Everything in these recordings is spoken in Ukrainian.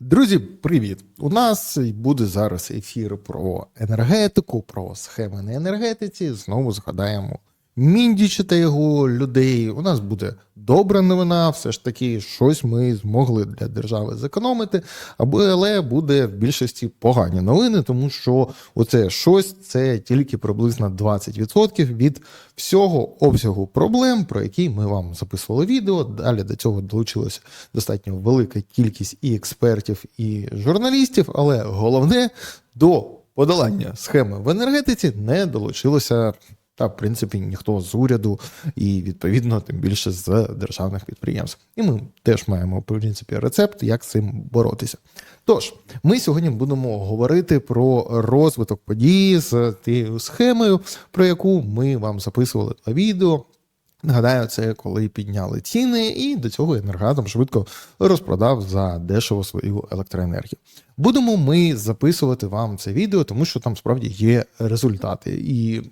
Друзі, привіт! У нас буде зараз ефір про енергетику, про схеми на енергетиці. Знову згадаємо Міндіча та його людей. У нас буде добра новина, все ж таки, щось ми змогли для держави зекономити, або але буде в більшості погані новини, тому що оце щось це тільки приблизно 20% від всього обсягу проблем, про які ми вам записували відео. Далі до цього долучилася достатньо велика кількість і експертів, і журналістів, але головне до подолання схеми в енергетиці не долучилося. Та, в принципі, ніхто з уряду і відповідно тим більше з державних підприємств. І ми теж маємо в принципі рецепт, як з цим боротися. Тож, ми сьогодні будемо говорити про розвиток подій з тією схемою, про яку ми вам записували два відео. Нагадаю, це коли підняли ціни, і до цього енергатом швидко розпродав за дешево свою електроенергію. Будемо ми записувати вам це відео, тому що там справді є результати. І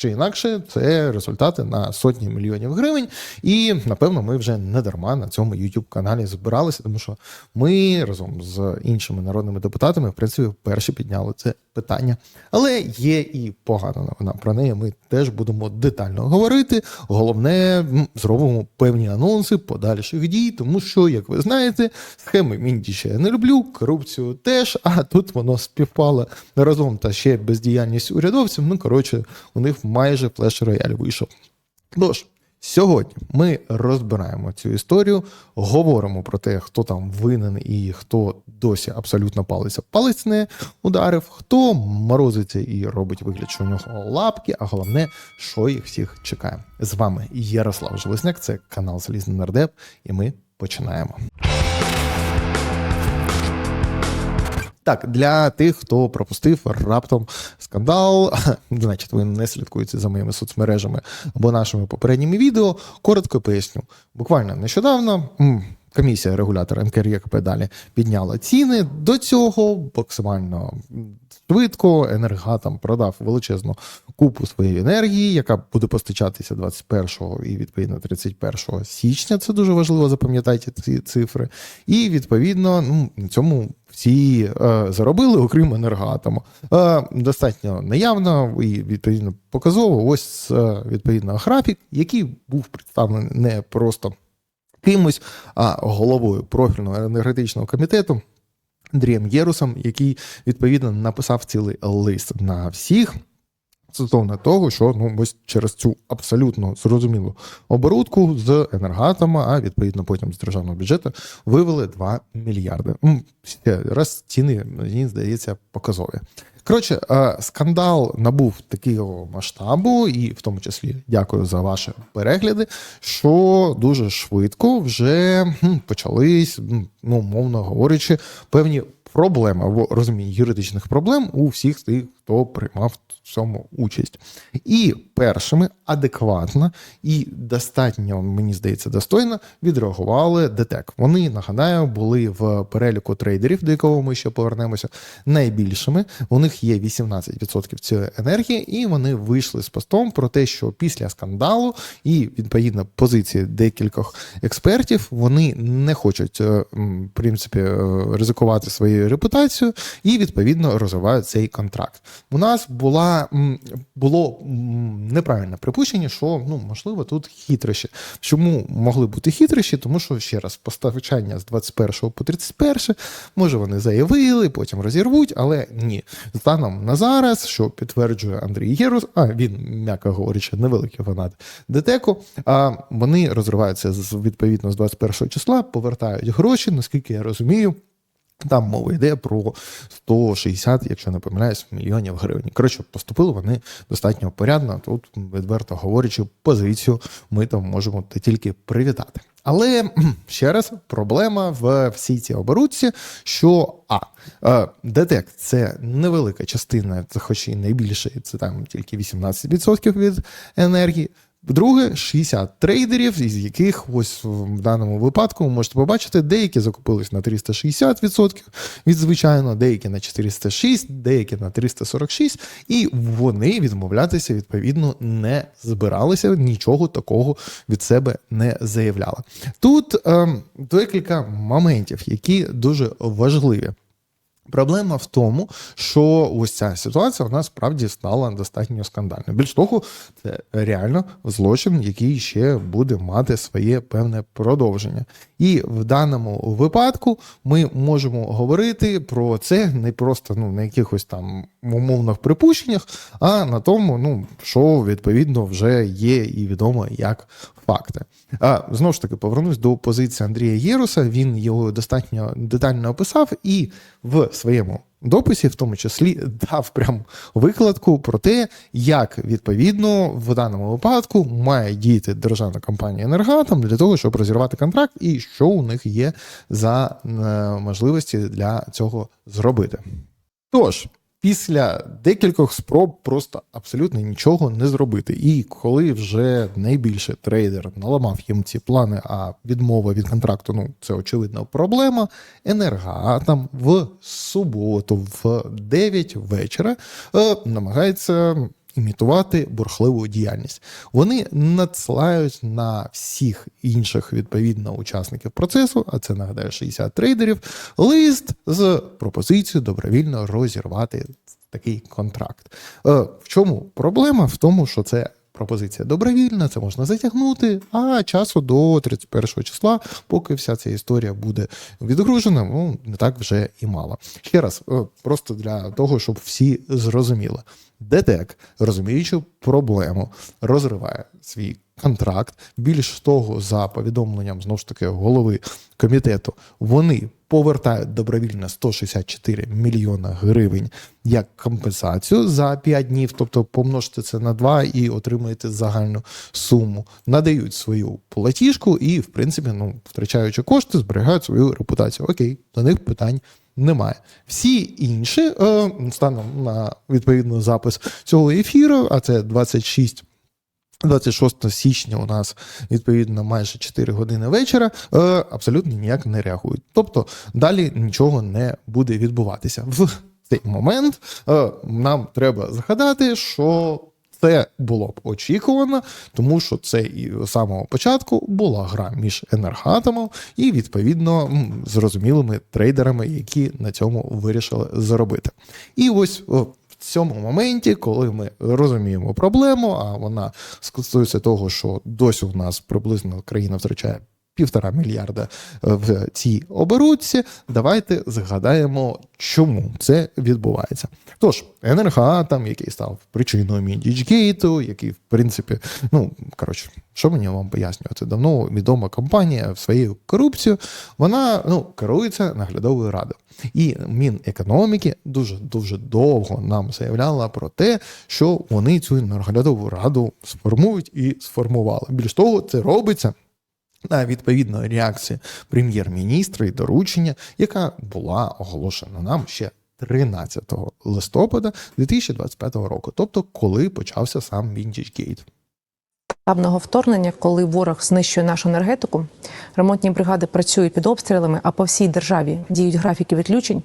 чи інакше це результати на сотні мільйонів гривень. І напевно, ми вже не дарма на цьому youtube каналі збиралися, тому що ми разом з іншими народними депутатами в принципі перші підняли це питання. Але є і погана новина. Про неї ми теж будемо детально говорити. Головне, зробимо певні анонси подальших дій, тому що, як ви знаєте, схеми Міндіча я не люблю, корупцію теж. А тут воно співпало разом та ще бездіяльність урядовців. Ну коротше, у них майже флеш-рояль вийшов. Тож, сьогодні ми розбираємо цю історію, говоримо про те, хто там винен і хто досі абсолютно палиться палець не ударив, хто морозиться і робить вигляд, що у нього лапки, а головне, що їх всіх чекає. З вами Ярослав Железняк, це канал Залізний Нардеп, і ми починаємо. Так, для тих, хто пропустив раптом скандал, значить, ви не слідкуєте за моїми соцмережами або нашими попередніми відео. Коротко поясню. Буквально нещодавно. Комісія регулятора НКРЄКП далі підняла ціни. До цього максимально швидко енергатом продав величезну купу своєї енергії, яка буде постачатися 21 і відповідно 31 січня. Це дуже важливо, запам'ятайте ці цифри. І відповідно ну, на цьому всі е, заробили, окрім енергоатому. Е, достатньо наявно і відповідно показово. Ось е, відповідно графік, який був представлений не просто кимось, а головою профільного енергетичного комітету Андрієм Єрусом, який відповідно написав цілий лист на всіх. Стосовно того, що ну ось через цю абсолютно зрозумілу оборудку з енергатома, а відповідно потім з державного бюджету вивели 2 мільярди. Раз ціни мені здається показові. Коротше, скандал набув такого масштабу, і в тому числі дякую за ваші перегляди. Що дуже швидко вже почались, ну мовно говорячи, певні проблеми або розуміння юридичних проблем у всіх тих, хто приймав в цьому участь. І першими адекватно і достатньо, мені здається, достойно відреагували ДТЕК. Вони нагадаю були в переліку трейдерів, до якого ми ще повернемося, найбільшими. У них є 18% цієї енергії, і вони вийшли з постом про те, що після скандалу і відповідно позиції декількох експертів вони не хочуть е, в принципі е, ризикувати своєю репутацією і відповідно розвивають цей контракт. У нас була було неправильне припущення, що ну можливо тут хитрощі. Чому могли бути хитрощі? Тому що ще раз постачання з 21 по 31, може вони заявили, потім розірвуть, але ні. Станом на зараз, що підтверджує Андрій Єрус, а він, м'яко говорячи, невеликий фанат ДТЕКу, а вони розриваються з відповідно з 21 числа, повертають гроші, наскільки я розумію. Там мова йде про 160, якщо не помиляюсь, мільйонів гривень. Коротше, поступили вони достатньо порядно. Тут, відверто говорячи, позицію ми там можемо тільки привітати. Але ще раз проблема в всій цій оборудці, що а е, ДТЕК це невелика частина, це хоч і найбільше, це там тільки 18% від енергії. Друге, 60 трейдерів, із яких ось в даному випадку ви можете побачити, деякі закупились на 360% від звичайно, деякі на 406, деякі на 346, і вони відмовлятися відповідно не збиралися, нічого такого від себе не заявляли. Тут ем, декілька моментів, які дуже важливі. Проблема в тому, що ось ця ситуація вона справді стала достатньо скандальною. Більш того, це реально злочин, який ще буде мати своє певне продовження. І в даному випадку ми можемо говорити про це не просто ну на якихось там умовних припущеннях, а на тому, ну що відповідно вже є і відомо як факти. А знову ж таки повернусь до позиції Андрія Єруса. Він його достатньо детально описав і в своєму дописі, в тому числі, дав прям викладку про те, як відповідно в даному випадку має діяти державна компанія Енергатом для того, щоб розірвати контракт, і що у них є за е, можливості для цього зробити. Тож. Після декількох спроб просто абсолютно нічого не зробити. І коли вже найбільше трейдер наламав їм ці плани, а відмова від контракту ну це очевидна проблема. Енергоатом в суботу, в 9 вечора, е, намагається імітувати бурхливу діяльність. Вони надсилають на всіх інших відповідно учасників процесу, а це нагадаю 60 трейдерів, лист з пропозицією добровільно розірвати такий контракт. Е, В чому проблема? В тому, що це. Пропозиція добровільна, це можна затягнути, а часу до 31 числа, поки вся ця історія буде відгружена, ну не так вже і мало. Ще раз, е, просто для того, щоб всі зрозуміли. ДТЕК, розуміючи проблему, розриває свій контракт. Більш того, за повідомленням знову ж таки голови комітету, вони повертають добровільно 164 мільйона гривень як компенсацію за 5 днів, тобто помножте це на 2 і отримаєте загальну суму. Надають свою платіжку і, в принципі, ну втрачаючи кошти, зберігають свою репутацію. Окей, до них питань немає. Всі інші е, станом на відповідний запис цього ефіру, а це 26 26 січня у нас відповідно майже 4 години вечора, е, абсолютно ніяк не реагують. Тобто далі нічого не буде відбуватися. В цей момент е, нам треба згадати, що це було б очікувано, тому що це і з самого початку була гра між енергоатомом і відповідно зрозумілими трейдерами, які на цьому вирішили заробити. І ось цьому моменті, коли ми розуміємо проблему, а вона стосується того, що досі у нас приблизно країна втрачає. Півтора мільярда е, в цій оборудці. Давайте згадаємо, чому це відбувається. Тож, енергоатом, який став причиною Міндічгейту, який, в принципі, ну коротше, що мені вам пояснювати? Давно відома компанія своєю корупцією, вона ну, керується наглядовою радою. І Мінекономіки дуже дуже довго нам заявляла про те, що вони цю наглядову раду сформують і сформували. Більш того, це робиться на відповідну реакцію прем'єр-міністра і доручення, яка була оголошена нам ще 13 листопада 2025 року, тобто коли почався сам Вінтіч-гейт. Вторгнення, коли ворог знищує нашу енергетику, ремонтні бригади працюють під обстрілами, а по всій державі діють графіки відключень.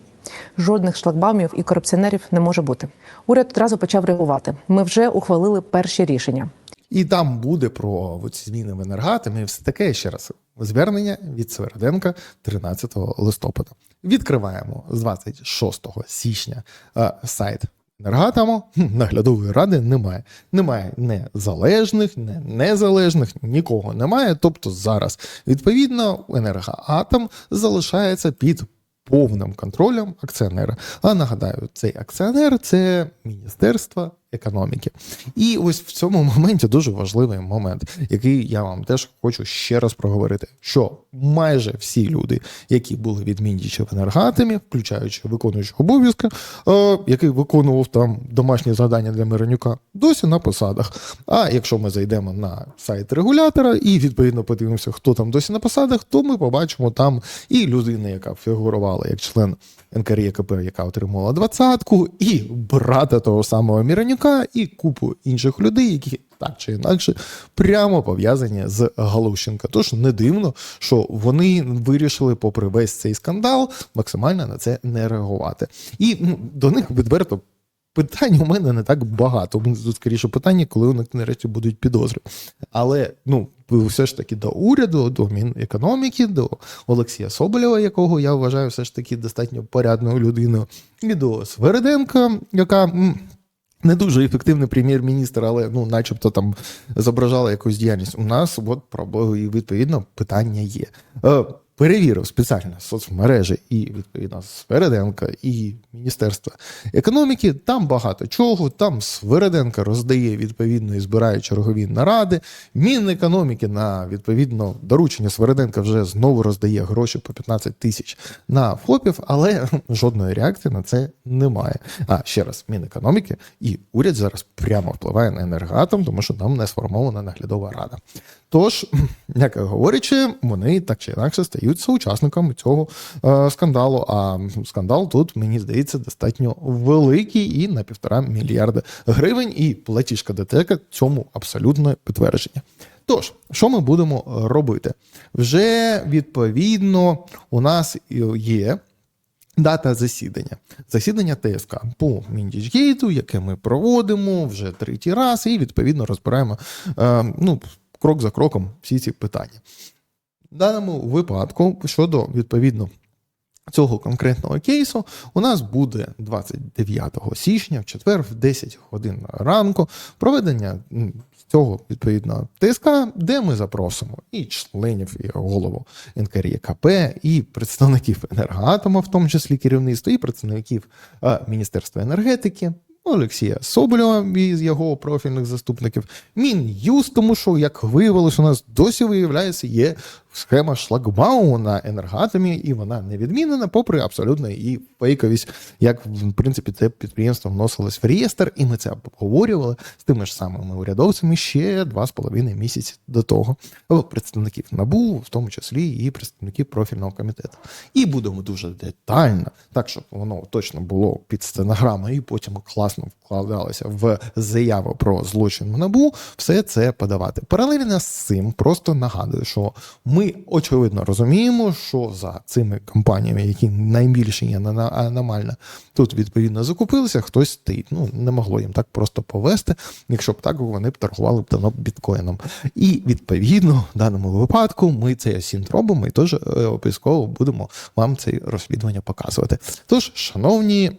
Жодних шлагбаумів і корупціонерів не може бути. Уряд одразу почав реагувати. Ми вже ухвалили перші рішення. І там буде про ці зміни в енергатомі і все таке ще раз. Звернення від Сверденка 13 листопада. Відкриваємо з 26 січня е, сайт Енергатому. Наглядової ради немає. Немає незалежних, не незалежних, нікого немає. Тобто зараз відповідно енергоатом залишається під повним контролем акціонера. А нагадаю, цей акціонер це Міністерство економіки. І ось в цьому моменті дуже важливий момент, який я вам теж хочу ще раз проговорити: що майже всі люди, які були відмінні в енергатомі, включаючи виконуючого обов'язки, е, який виконував там домашні завдання для Миронюка, досі на посадах. А якщо ми зайдемо на сайт регулятора і відповідно подивимося, хто там досі на посадах, то ми побачимо там і людину, яка фігурувала як член НКРЄКП, яка отримала двадцятку, і брата того самого Міронюка, і купу інших людей, які так чи інакше прямо пов'язані з Галущенка. Тож не дивно, що вони вирішили, попри весь цей скандал, максимально на це не реагувати. І ну, до них відверто. Питань у мене не так багато. Тут скоріше питання, коли у них нарешті будуть підозри. Але ну все ж таки до уряду, до Мінекономіки, до Олексія Соболєва, якого я вважаю все ж таки достатньо порядною людиною, і до Свериденка, яка. не дуже ефективний прем'єр-міністр, але ну, начебто там зображала якусь діяльність. У нас от проблеми і відповідно питання є. Перевірив спеціально соцмережі і відповідно Свереденка і Міністерства економіки. Там багато чого. Там Свереденка роздає відповідно і збирає чергові наради. Мінекономіки на відповідно доручення Свереденка вже знову роздає гроші по 15 тисяч на ФОПів, але жодної реакції на це немає. А ще раз, Мінекономіки і уряд зараз прямо впливає на енергоатом, тому що там не сформована наглядова рада. Тож, як говорячи, вони так чи інакше стають соучасниками цього е, скандалу. А скандал тут, мені здається, достатньо великий і на півтора мільярда гривень, і платіжка ДТЕКа цьому абсолютне підтвердження. Тож, що ми будемо робити? Вже відповідно у нас є Дата засідання. Засідання ТСК по Міндічгейту, яке ми проводимо вже третій раз, і відповідно розбираємо е, ну, крок за кроком всі ці питання. В даному випадку, щодо відповідно цього конкретного кейсу, у нас буде 29 січня, в четвер, в 10 годин ранку, проведення цього відповідно ТСК, де ми запросимо і членів, і голову НКРЄКП, і представників енергоатома, в тому числі керівництва, і представників е, Міністерства енергетики. Олексія Соболєва із його профільних заступників, Мін'юз, тому що, як виявилось, у нас досі виявляється, є схема шлагбауму на енергоатомі, і вона не відмінена, попри абсолютно її фейковість, як в принципі це підприємство вносилось в реєстр, і ми це обговорювали з тими ж самими урядовцями ще два з половиною місяці до того. Представників НАБУ, в тому числі і представників профільного комітету. І будемо дуже детально, так щоб воно точно було під стенограмою, і потім класно вкладалося в заяву про злочин в НАБУ, все це подавати. Паралельно з цим просто нагадую, що ми очевидно розуміємо, що за цими компаніями, які найбільше є аномально, тут відповідно закупилися, хтось стоїть. Ну не могло їм так просто повести. Якщо б так, вони б торгували б давно біткоїном. І відповідно в даному випадку ми цей асінт робимо і теж е, обов'язково будемо вам це розслідування показувати. Тож, шановні,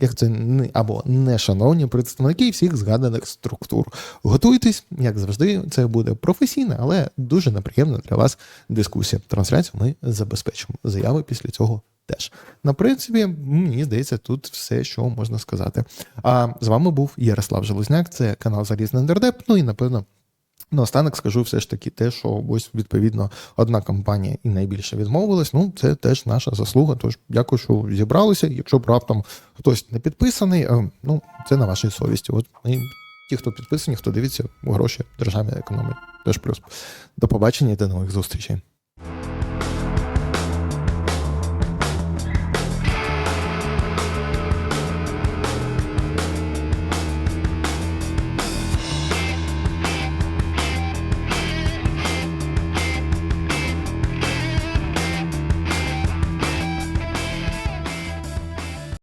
як це не або не шановні представники всіх згаданих структур, готуйтесь, як завжди, це буде професійна, але дуже неприємна для вас дискусія. Трансляцію ми забезпечимо. Заяви після цього теж. На принципі, мені здається, тут все, що можна сказати. А з вами був Ярослав Железняк, це канал Залізний Нердеп. Ну і напевно. Наостанок скажу все ж таки те, що ось відповідно одна компанія і найбільше відмовилась. Ну, це теж наша заслуга. Тож дякую, що зібралися. Якщо б раптом хтось не підписаний, е, ну це на вашій совісті. От і ті, хто підписані, хто дивиться, гроші державі економить. Теж плюс. До побачення і до нових зустрічей.